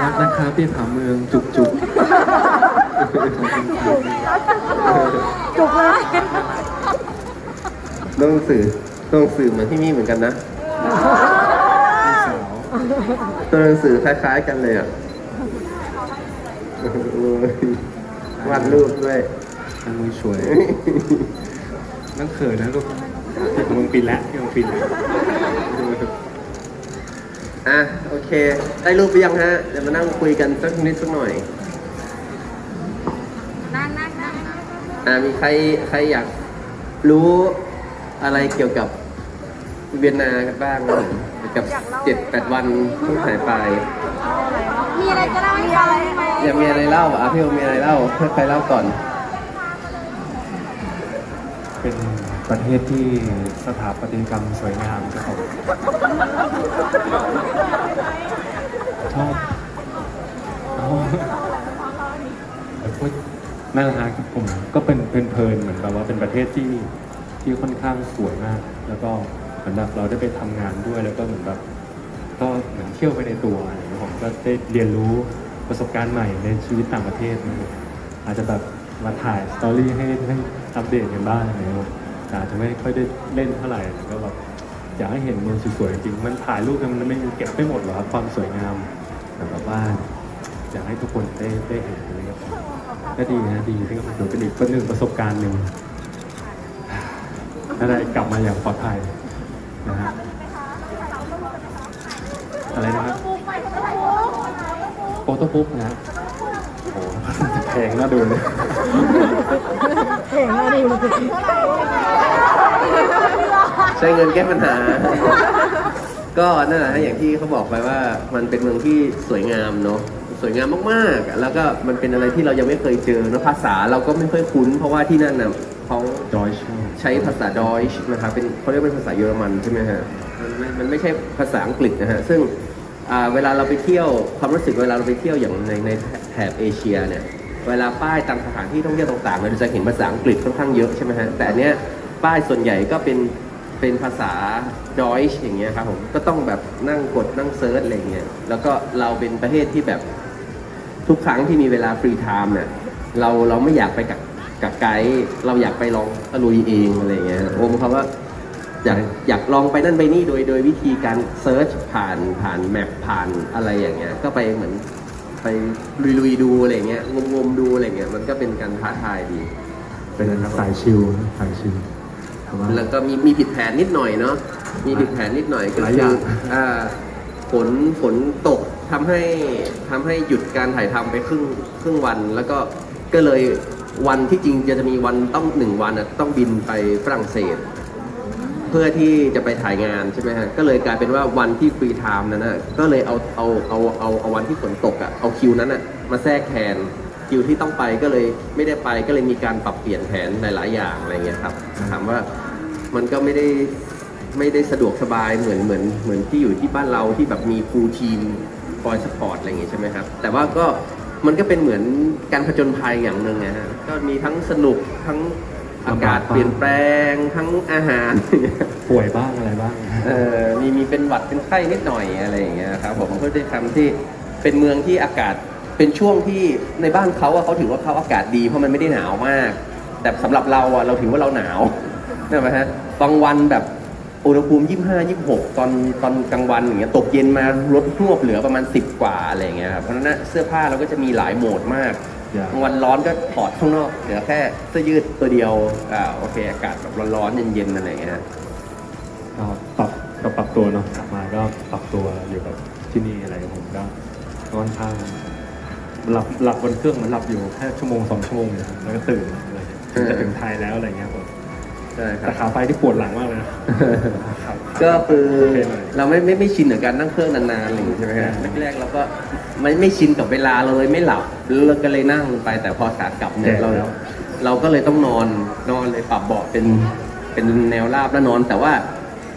รักนะครับพี่ผาเมืองจุกจุกจุกเลยตัวหนังสือตัวหนังสือเหมือนที่นี่เหมือนกันนะสาวตัวหนังสือคล้ายๆกันเลยอะโอ้ยวาดรูปด้วยทางมือช่วยนั่งเขินนะลูกพี่ผาเมืองปินแล้วพี่ผาเมืองปินแล้ว อะโอเค ได้รูปไปยังฮะ เดี๋ยวมานั่งคุยกันสักนิดสักหน่อย นั่งนั่งนั่งอ่ามีใครใครอยากรู้อะไรเกี่ยวกับเวียนนากันบ้างไหมเกี่ยวกับเจ็ดแปดวันที่หายไป มีอะไรจะเล่าให้ฟังไหมอยากมีอะไรเล่าอะพี่โอมีอะไรเล่าให้ใครเล่าก่อน เป็น ประเทศที่สถาปัตยกรรมสวยงามครับผมชอบอ๋อพูดนั่นแหละฮะคือผมก็เป็นเป็นเพลินเหมือนแบบว่าเป็นประเทศที่ที่ค่อนข้างสวยมาก แล้วก็เหมือนแบบเราได้ไปทำงานด้วย แล้วก็เหมือนแบบก็เหมือนเที่ยวไปในตัวอะไรอย่างเงี้ยผมก็ได้เรียนรู้ประสบการณ์ใหม่ในชีวิตต่างประเทศนะครับอาจจะแบบมาถ่ายสตอรี่ให้ให้อัปเดตกันบ้างอะไรอย่างเงี้ยครับ แต่อาจจะไม่ค่อยได้เล่นเท่าไหร่แต่ก็แบบอยากให้เห็นเมืองสวยๆจริงๆมันถ่ายรูปกันมันไม่เก็บไม่หมดหรอกครับความสวยงามแต่แบบว่าอยากให้ทุกคนได้ได้เห็นอะไรครับก็ดีนะดีที่ก็ถือเป็นอีกหนึ่งประสบการณ์หนึ่งถ้าได้กลับมาอย่างปลอดภัยนะฮะอะไรนะครับโฟโต้บุ๊กนะโอ้โหแพงน่าดูเลย เห็นมาดิมันจะใช้เงินแก้ปัญหา ก็นั่นแหละฮะอย่างที่เขาบอกไปว่ามันเป็นเมืองที่สวยงามเนาะสวยงามมากๆ แล้วก็มันเป็นอะไรที่เรายังไม่เคยเจอเนอะภาษาเราก็ไม่ค่อยคุ้น เพราะว่าที่นั่นน่ะเขาดอยชใช้ภาษาดอยช์นะครับเป็นเขาเรียกเป็นภาษาเยอรมันใช่ไหมฮะมันไม่มันไม่ใช่ภาษาอังกฤษนะฮะซึ่งอ่าเวลาเราไปเที่ยวความรู้สึกเวลาเราไปเที่ยวอย่างในในแถบเอเชียเนี่ย เวลาป้ายตามสถานที่ท่องเที่ยวต่างๆเราจะเห็นภาษาอังกฤษค่อนข้างเยอะใช่ไหมฮะแต่อันเนี้ยป้ายส่วนใหญ่ก็เป็นเป็นภาษาดอยช์อย่างเงี้ยครับผมก็ต้องแบบนั่งกดนั่งเซิร์ชอะไรเงี้ยแล้วก็เราเป็นประเทศที่แบบทุกครั้งที่มีเวลาฟรีไทม์เนี่ยเราเราไม่อยากไปกับกับไกด์เราอยากไปลองตะลุยเองอะไรเงี้ยโอมเขาว่าอยากอยากลองไปนั่นไปนี่โดยโดยวิธีการเซิร์ชผ่านผ่านแมปผ่านอะไรอย่างเงี้ยก็ไปเหมือน ไปลุยๆดูอะไรเงี้ยงมๆดูอะไรเงี้ยมันก็เป็นการท้าทายดี เป็นสายชิลสายชิลแต่ว่าแล้วก็มีมีผิดแผนนิดหน่อยเนาะมีผิดแผนนิดหน่อยก็หลายคืออย่างอ่าฝนฝนตกทำให้ทำให้หยุดการถ่ายทำไปครึ่งครึ่งวัน แล้วก็ก็เลยวันที่จริงจะจะมีวันต้องหนึ่งวันน่ะต้องบินไปฝรั่งเศส เพื่อที่จะไปถ่ายงานใช่ไหมฮะ ก็เลยกลายเป็นว่าวันที่ฟรีไทม์นั้นนะก็เลยเอาเอาเอาเอาเอาวันที่ฝนตกอะเอาคิวนั้นอะมาแทรกแทนคิวที่ต้องไปก็เลยไม่ได้ไปก็เลยมีการปรับเปลี่ยนแผนหลาย ๆ อย่างอะไรเงี้ยครับ ถามว่ามันก็ไม่ได้ไม่ได้สะดวกสบายเหมือนเหมือนเหมือนที่อยู่ที่บ้านเราที่แบบมีฟูลทีมคอยสปอร์ตอะไรอย่างเงี้ยใช่ไหมครับ แต่ว่าก็มันก็เป็นเหมือนการผจญภัยอย่างหนึ่งนะฮะ ก็มีทั้งสนุกทั้ง อากาศเปลี่ยนแปลงทั้งอาหารป่วยบ้างอะไรบ้าง เออมีมีเป็นหวัดเป็นไข้นิดหน่อยอะไรอย่างเงี้ยครับผมเพื่อที่ทำที่เป็นเมืองที่อากาศเป็นช่วงที่ในบ้านเขาอะเขาถือว่าเขาอากาศดีเพราะมันไม่ได้หนาวมาก แต่สำหรับเราอะเราถือว่าเราหนาวใช่ไหมฮะบางวันแบบอุณหภูมิ 25 26 ตอนตอนกลางวันอย่างเงี้ยตกเย็นมาลดหวบเหลือประมาณ 10 กว่าอะไรอย่างเงี้ยครับเพราะฉะนั้นนะเสื้อผ้าเราก็จะมีหลายโหมดมากอย่างบาง วันร้อนก็ถอดข้างนอกเหลือแค่เสื้อยืดตัวเดียวอ่าโอเค อากาศแบบร้อนๆเย็นๆอะไรอย่างเงี้ยก็ปรับก็ปรับตัวเนาะกลับมาก็ปรับตัวอยู่กับที่นี่อะไรผมก็ค่อนข้างหลับหลับบนเครื่องเหมันหลับอยู่แค่ชั่วโมงสองชั่วโมงเนี่ยแล้วก็ตื่นอะไรเงี้ยถึงจะถึงไทยแล้วอะไรเงี้ยผม ใช่ครัแต่บ ขาไปที่ปวดหลังมากเลยนะครับ ก็คือโอเคหน่อยเราไม่ไม่ไม่ชินกับการนั่งเครื่องนานๆอะไรอย่างงี้ใช่ไหมฮะแรกๆเราก็ไม่ไม่ชินกับเวลาเราเลยไม่หลับเราก็เลยนั่งไปแต่พอขากลับเนี่ยเราเราก็เลยต้องนอนนอนเลยปรับเบาะเป็นเป็นแนวราบแล้วนอน แต่ว่า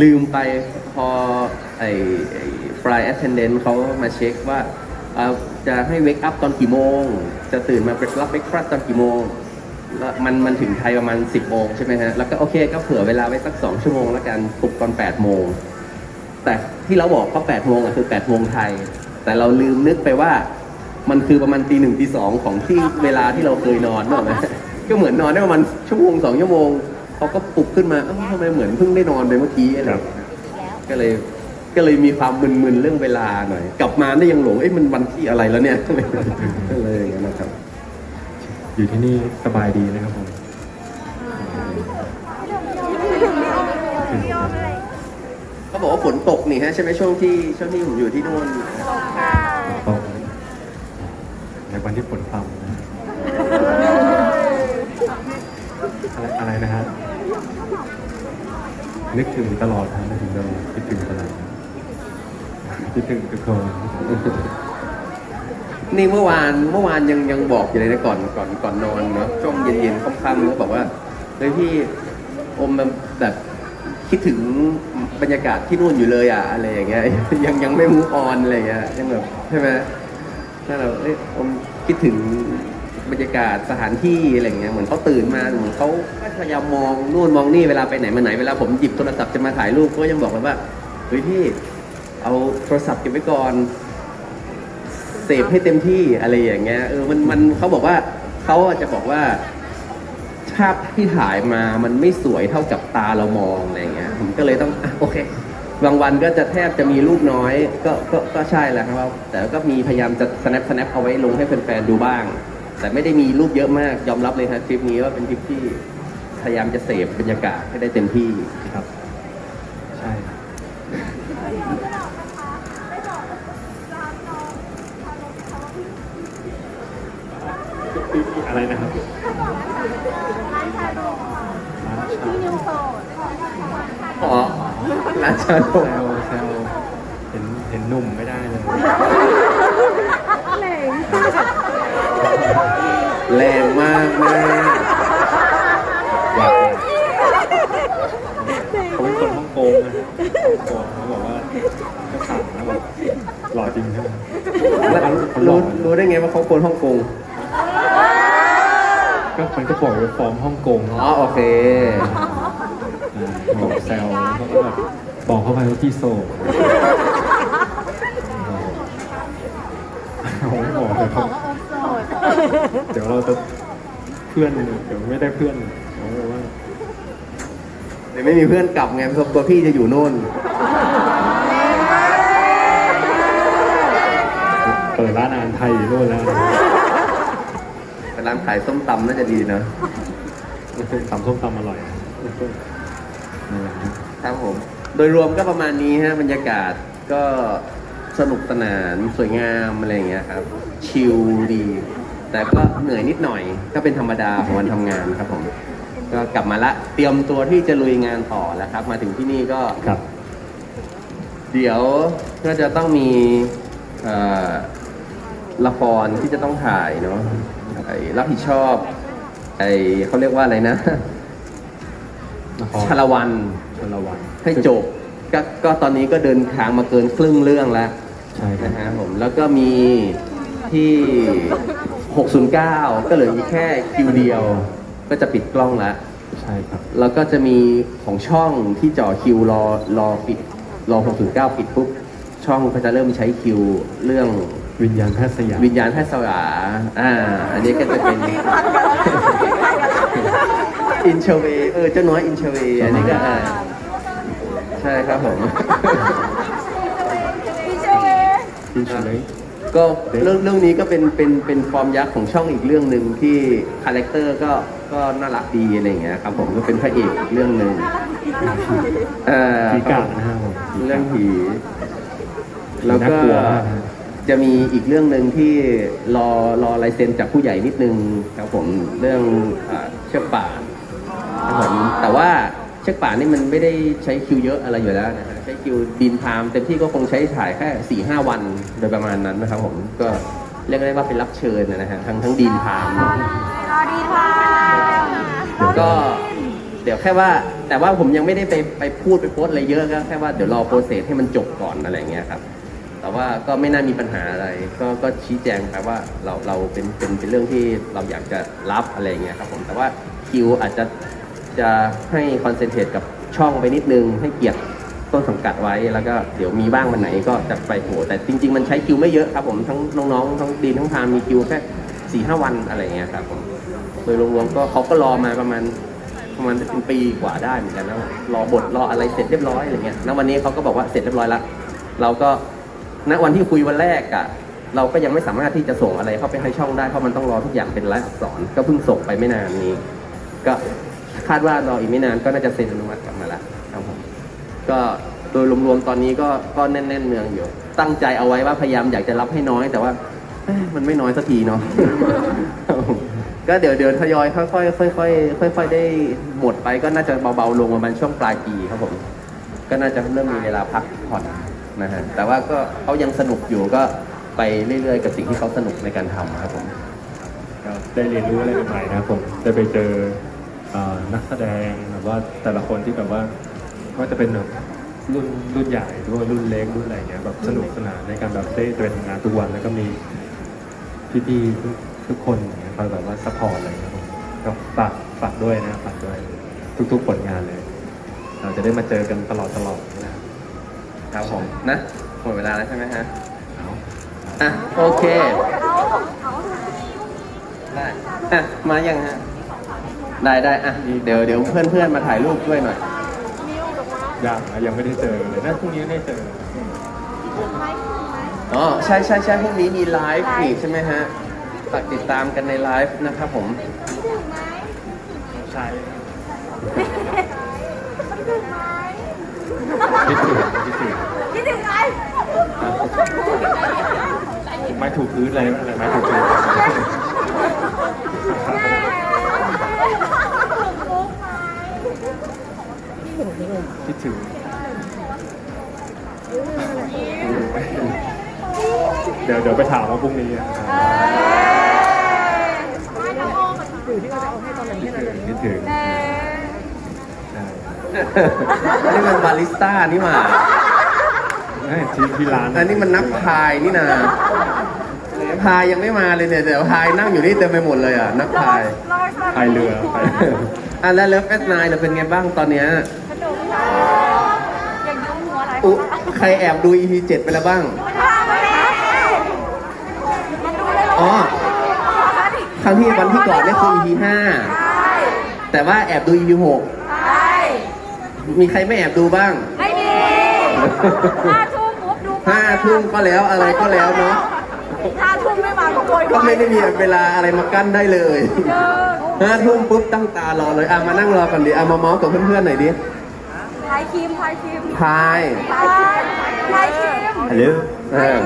ลืมไปพอไอ้ไอ้ fly attendant เขามาเช็คว่าเอ่อจะให้เวกอัพตอนกี่โมง จะตื่นมารับเบรกฟาสตอนกี่โมง แล้วมันมันถึงไทยประมาณ 10โมงใช่ไหมฮะ แล้วก็โอเคก็เผื่อเวลาไว้สัก 2 ชั่วโมงแล้วกันปลุกตอน8โมง แต่ที่เราบอกเขา8โมงอะคือ8โมงไทย แต่เราลืมนึกไปว่ามันคือประมาณตีหนึ่งตีสองของที่เวลาที่เราเคยนอนเนกอะไหมก็เหมือนนอนได้ประมาณชั่วโมงสองชั่วโมงเขาก็ปลุกขึ้นมาเอ้าทำไมเหมือนเพิ่งได้นอนไปเมื่อกี้อะไรอย่างเงี้ยก็เลยก็เลยมีความมึนๆเรื่องเวลาหน่อย กลับมาได้ยังหลงเอ้ยมันวันที่อะไรแล้วเนี่ยก็เลยอย่างนั้นนะครับ อยู่ที่นี่สบายดีนะครับผมถึงครับเขาบอกว่าฝนตกนี่ฮะใช่ไหมช่วงที่ช่วงที่ผมอยู่ที่นู่นตกในวันที่ฝนพรำนะอะไรอะไรนะฮะนึกถึงตลอดนะนึกถึงตลอดคิดถึงตลอดนะคิดถึงทุกคน นี่เมื่อวานเมื่อวานยังยังบอกอยู่เลยนะก่อนก่อนก่อนนอนเนาะช่วงเย็นๆค่ำๆก็บอกว่าเฮ้ยพี่อมมันแบบคิดถึงบรรยากาศที่นู่นอยู่เลยอะอะไรอย่างเงี้ยยังยังไม่มูออนอะไรเงี้ยยังแบบใช่ไหมนั่นเราเอ้ยอมคิดถึงบรรยากาศสถานที่อะไรเงี้ยเหมือนเขาตื่นมาเหมือนเขาพยายามมองนู่นมองนี่เวลาไปไหนมาไหนเวลาผมหยิบโทรศัพท์จะมาถ่ายรูปก็ยังบอกเลยว่าเฮ้ยพี่เอาโทรศัพท์เก็บไว้ก่อน เสพให้เต็มที่อะไรอย่างเงี้ยเออมันมันเขาบอกว่าเขาอาจจะบอกว่าภาพที่ถ่ายมามันไม่สวยเท่ากับตาเรามองอะไรเงี้ย ผมก็เลยต้องอโอเค บางวันก็จะแทบจะมีรูปน้อย ก็ก็ก็ใช่แหละครับ แต่ก็มีพยายามจะ snap snap เอาไว้ลงให้แฟนๆดูบ้าง แต่ไม่ได้มีรูปเยอะมาก ยอมรับเลยครับทริปนี้ว่าเป็นทริปที่พยายามจะเสพบรรยากาศให้ได้เต็มที่ครับ ใช่อะไรนะครับร้านชา อ๋อ ร้านชาโดแซวแซวเห็นเห็นหนุ่มไม่ได้เลยแหล่งแรงมากแม่อยากเขาเป็นคนฮ่องกงนะฮะฮ่องกงเขาบอกว่าก็สั่งนะบอกหล่อจริงใช่ไหมรู้รู้ได้ไงว่าเขาคนฮ่องกงก็มันก็บอกว่าฟอร์มฮ่องกงอ๋อโอเคอ่าบอกแซวเขาก็แบบ บอกเข้าไปว่าพี่โซโอ้โหบอกเดี๋ยวเขาเดี๋ยวเราจะเพื่อนเดี๋ยวไม่ได้เพื่อนเขาบอกว่าเดี๋ยวไม่มีเพื่อนกลับไงเพราะตัวพี่จะอยู่โน่นเปิดร้านอาหารไทยอยู่นู่นแล้วนะแต่ร้านขายส้มตำน่าจะดีนะตำส้มตำอร่อยนั่นแหละครับครับผม โดยรวมก็ประมาณนี้ฮะบรรยากาศก็สนุกสนานสวยงามอะไรอย่างเงี้ยครับ ชิลดี แต่ก็เหนื่อยนิดหน่อย ก็เป็นธรรมดาของวันทำงานครับผม ก็กลับมาละ เตรียมตัวที่จะลุยงานต่อแล้วครับ มาถึงที่นี่ก็ ครับ เดี๋ยวก็จะต้องมีเอ่อละครที่จะต้องถ่ายเนาะไอ้รับผิดชอบ ไอ้เขาเรียกว่าอะไรนะนครชาละวัน ชาละวันให้จบก็ก็ตอนนี้ก็เดินทางมาเกินครึ่งเรื่องแล้วใช่ครับนะฮะผมแล้วก็มีที่ 609 ก็เหลืออีกแค่คิวเดียว ก็จะปิดกล้องแล้ว ใช่ครับ แล้วก็จะมีของช่องที่จ่อคิวรอรอปิดรอ 609 ปิดปุ๊บ ช่องก็จะเริ่มใช้คิวเรื่องวิญญาณแพทย์สยามวิญญาณแพทย์สวาอ่า อันนี้ก็จะเป็น อินเชเวเออเจ้าน้อยอินเชเวอันนี้ก็อ่า ใช่ครับผมพี่เชเวที่เฉลยก็เรื่องเรื่องนี้ก็เป็นเป็นเป็นฟอร์มยักษ์ของช่องอีกเรื่องหนึ่งที่คาแรคเตอร์ก็ก็น่ารักดีอะไรอย่างเงี้ยครับผมก็เป็นพระเอกอีกเรื่องหนึ่งเอ่อผีกาดนะฮะผมเรื่องผี แล้วก็น่ากลัวมากนะ จะมีอีกเรื่องหนึ่งที่รอรอลายเซ็นจากผู้ใหญ่นิดนึงครับผมเรื่องอ่าเชือกป่านครับผมแต่ว่า เชือกป่านนี่มันไม่ได้ใช้คิวเยอะอะไรอยู่แล้วนะฮะใช้คิวดินพามเต็มที่ก็คงใช้ถ่ายแค่สี่ห้าวันโดยประมาณนั้นนะครับผมก็เรียกได้ว่าเป็นรับเชิญนะฮะทั้งทั้งดินพามรอดีค่ะก็เดี๋ยวแค่ว่าแต่ว่าผมยังไม่ได้ไปไปพูดไปโพสต์อะไรเยอะก็แค่ว่าเดี๋ยวรอโปรเซสให้มันจบก่อนอะไรอย่างเงี้ยครับแต่ว่าก็ไม่น่ามีปัญหาอะไร ก็ก็ชี้แจงไปว่าเราเราเป็นเป็นเป็นเรื่องที่เราอยากจะรับอะไรอย่างเงี้ยครับผมแต่ว่าคิวอาจจะ จะให้คอนเซนเทรตกับช่องไปนิดนึง ให้เกียรติต้นสังกัดไว้ แล้วก็เดี๋ยวมีบ้างวันไหนก็จะไปโผล่แต่จริง ๆ มันใช้คิวไม่เยอะครับผมทั้งน้องๆทั้งดีนทั้งพามมีคิวแค่สี่ห้าวันอะไรเงี้ยครับผมโดยรวมๆก็เขาก็รอมาประมาณประมาณเป็นปีกว่าได้เหมือนกันแล้วรอบทรออะไรเสร็จเรียบร้อยอะไรเงี้ยณวันนี้เขาก็บอกว่าเสร็จเรียบร้อยแล้วเราก็ณวันที่คุยวันแรกอะเราก็ยังไม่สามารถที่จะส่งอะไรเข้าไปให้ช่องได้เพราะมันต้องรอทุกอย่างเป็นลายอักษรก็เพิ่งส่งไปไม่นานนี้ ก็ คาดว่ารออีกไม่นานก็น่าจะเซ็นอนุมัติกลับมาแล้วครับผมก็โดยรวมๆตอนนี้ก็ก็แน่น ๆเนืองอยู่ ตั้งใจเอาไว้ว่าพยายามอยากจะรับให้น้อย แต่ว่าเอ้ยมันไม่น้อยสักทีเนาะ ครับผมก็เดี๋ยวเดี๋ยวทยอยค่อยๆค่อยๆค่อย ๆ ได้หมดไปก็น่าจะเบาๆลงประมาณช่วงปลายปีครับผม ก็น่าจะเริ่มมีเวลาพักผ่อนนะฮะแต่ว่าก็เขายังสนุกอยู่ก็ไปเรื่อยๆ กับสิ่งที่เขาสนุกในการทำครับผมได้เรียนรู้อะไรใหม่ๆนะครับผมได้ไปเจอ นักแสดงแบบว่าแต่ละคนที่แบบว่าก็จะเป็นแบบรุ่นรุ่นใหญ่ด้วยรุ่นเล็กรุ่นอะไรเงี้ยแบบสนุกสนานในการแบบได้ไปทำงานทุกวันแล้วก็มีพี่ๆทุกทุกคนอย่างเงี้ยคอยแบบว่าซัพพอร์ตอะไรเงี้ยผมก็ฝากฝากด้วยนะฝากด้วยทุกๆผลงานเลย เราจะได้มาเจอกันตลอดตลอดนะครับครับผมนะหมดเวลาแล้วใช่ไหมฮะเอาอะโอเคเอาเอาได้อะมายังฮะ ได้ได้อะเดี๋ยวเดี๋ยวเพื่อนเพื่อนๆมาถ่ายรูปด้วยหน่อยยังนะยังไม่ได้เจอเลยนะพรุ่งนี้ได้เจออ๋อใช่ใช่ใช่พรุ่งนี้มีไลฟ์อีกใช่ไหมฮะฝากติดตามกันในไลฟ์นะครับผมใช่คิดถึงไหมคิดถึงคิดถึงคิดถึงไหมไม้ถูกพื้นอะไรอะไรไม้ถูกพื้น มุกไหม คิดถึงเดี๋ยวเดี๋ยวไปถามว่าพรุ่งนี้อะเออไม่ทำโอ้มันคิดถึงที่เราจะเอาให้ตอนไหนคิดถึงคิดถึงเออใช่นี่มันบาริสต้านี่หว่าใช่ที่ที่ร้านอันนี้มันนักพายนี่นะพายยังไม่มาเลยเนี่ยเดี๋ยวพายนั่งอยู่นี่เต็มไปหมดเลยอะนักพายเล่าให้ฟังพายเรือพายเรืออะแล้วเลิฟเอสไนเราเป็นไงบ้างตอนเนี้ยสนุกมากยัง ยุ่งหัวอะไรอุใครแอบดู EP 7ไปแล้วบ้างมาแล้วมาดูเลยอ๋อ ครั้งที่วันที่ก่อนเนี่ยคือ EP ใช่5แต่ว่าแอบดู EP ใช่6มีใครไม่แอบดูบ้าง ไม่มีห้าทุ่มปุ๊บดูห้าทุ่มก็แล้วอะไรก็แล้วเนาะห้าทุ่มไม่มาก็โวยก็ไม่ได้มีเวลาอะไรมากั้นได้เลยเจอห้าทุ่มปุ๊บตั้งตารอเลยอะมานั่งรอกันดิอะมาเมาส์กับเพื่อนๆหน่อยดิทายครีมทายครีมพายทายทายครีม ฮัลโหลเออ